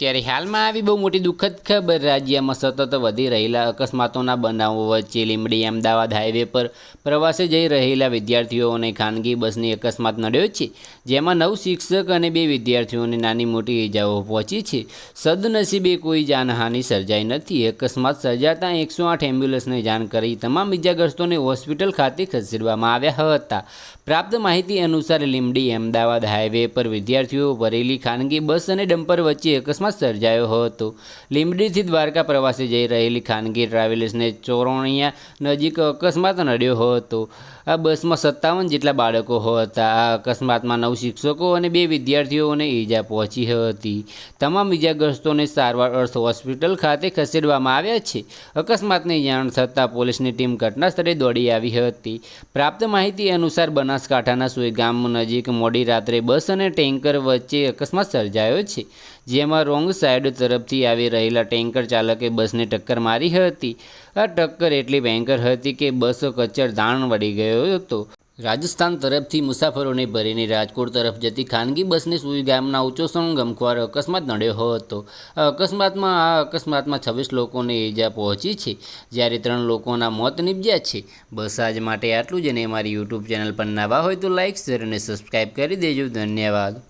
ત્યારે હાલમાં આવી બહુ મોટી દુઃખદ ખબર. રાજ્યમાં સતત વધી રહેલા અકસ્માતોના બનાવો વચ્ચે લીમડી અમદાવાદ હાઈવે પર પ્રવાસે જઈ રહેલા વિદ્યાર્થીઓને ખાનગી બસની અકસ્માત નડ્યો છે, જેમાં નવ શિક્ષક અને બે વિદ્યાર્થીઓને નાની મોટી ઇજાઓ પહોંચી છે. સદનસીબે કોઈ જાનહાનિ સર્જાઈ નથી. અકસ્માત સર્જાતા એકસો આઠ એમ્બ્યુલન્સને જાણ કરી તમામ ઇજાગ્રસ્તોને હોસ્પિટલ ખાતે ખસેડવામાં આવ્યા હતા. પ્રાપ્ત માહિતી અનુસાર લીમડી અમદાવાદ હાઈવે પર વિદ્યાર્થીઓ ભરેલી ખાનગી બસ અને ડમ્પર વચ્ચે અકસ્માત સર્જાયો હતો. લીંબડીથી દ્વારકા પ્રવાસે જઈ રહેલી ખાનગી ટ્રાવેલ્સને ચોરણિયા નજીક અકસ્માત નડ્યો હતો. આ બસમાં સત્તાવન જેટલા બાળકો હતા. આ અકસ્માતમાં નવ શિક્ષકો અને બે વિદ્યાર્થીઓને ઈજા પહોંચી હતી. તમામ ઈજાગ્રસ્તોને સારવાર અર્થ હોસ્પિટલ ખાતે ખસેડવામાં આવ્યા છે. અકસ્માતની જાણ થતાં પોલીસની ટીમ ઘટના સ્થળે દોડી આવી હતી. પ્રાપ્ત માહિતી અનુસાર બનાસકાંઠાના સુઈગામ નજીક મોડી રાત્રે બસ અને ટેન્કર વચ્ચે અકસ્માત સર્જાયો છે, જેમાં રોંગ સાઈડ તરફથી આવી રહેલા ટેન્કર ચાલકે બસને ટક્કર મારી હતી. આ ટક્કર એટલી ભયંકર હતી કે બસ કચ્છર ધાણ વળી ગયો હતો. રાજસ્થાન તરફથી મુસાફરોને ભરીને રાજકોટ તરફ જતી ખાનગી બસને સુઈ ગામના ઉચ્ચોસણ ગમખ્વાર અકસ્માત નડ્યો હતો. આ અકસ્માતમાં આ અકસ્માતમાં છવ્વીસ લોકોને ઈજા પહોંચી છે. જ્યારે ત્રણ લોકોના મોત નીપજ્યા છે. બસ આજ માટે આટલું જ અને અમારી યુટ્યુબ ચેનલ પર નવા હોય તો લાઇક શેર અને સબસ્ક્રાઈબ કરી દેજો. ધન્યવાદ.